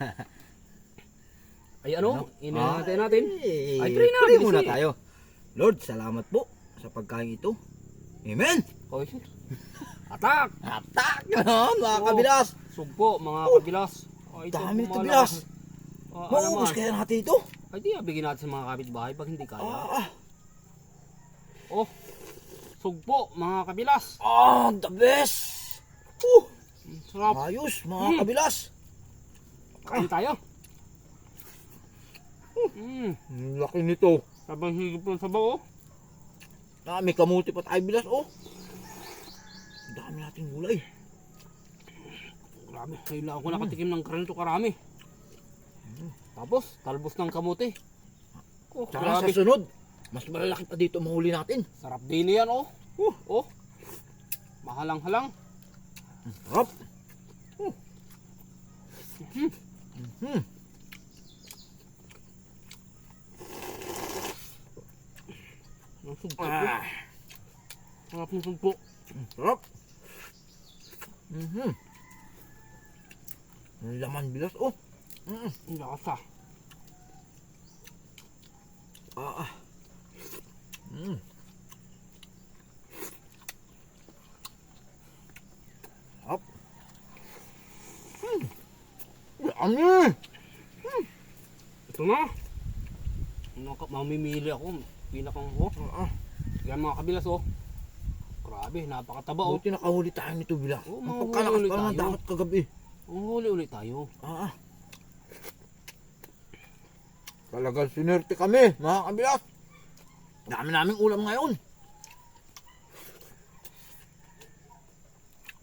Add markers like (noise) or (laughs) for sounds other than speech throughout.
(laughs) Ay ano? Ah, Inahatay natin. Ay, Ay, pray na, pray muna tayo. Lord, salamat po sa pagkain ito. Amen! Oy. Atak! Atak! Ganon, mga Oo. kabilas! Sugpo, mga kabilas. Oh, ito, Dami nito, bilas. Oh, ano Maubos naman? kaya natin ito? Ay di, ah, bigyan natin sa mga kapitbahay pag hindi kaya. Ah, Oh, sugpo, mga kabilas. ah, the best! Mm, Sarap. ayos, mga Mm. kabilas! Kain tayo. Mm, Ang laki nito. sabang higop ng sabaw, oh. Ah, may kamuti pa tayo bilas, oh. Dami nating gulay. Grabe, ngayon lang ako nakatikim ng karanto karami. Tapos, talbos ng kamote. Oh, grabe. sa sunod, mas malalaki pa dito mahuli natin. Sarap din yan, oh. Uh. Oh. Mahalang-halang. Sarap. Uh. Mhm. Ang sugpo. Ah, Sarap ng sugpo. sarap. Mhm. Ang laman bilas, oh. Mm. Ang lakas ah. Ah, ah. Mm. Sarap. Mm. Yummy! Ito na. Naka, mamimili ako. Pinakang oh. Ah. Yan mga kabilas oh. Grabe, napakataba oh. Buti nakahuli tayo nito bilas. Oo, Ang mga pagkalakas pa naman dapat kagabi. Huli ulit tayo. Ah, ah. Talagang sinerte kami, mga kabilas. Dami naming ulam ngayon.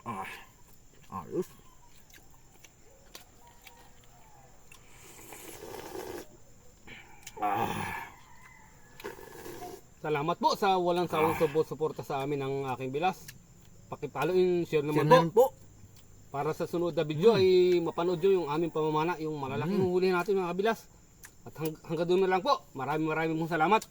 Ah, ayos. Ah, Salamat po sa walang sawang suporta sa amin ng aking bilas. Pakipalo yung share naman na po. po. Para sa sunod na video ay mapanood nyo yung aming pamamana, yung malalaking huli natin mga kabilas. At hang- hanggang doon na lang po. Maraming maraming pong salamat.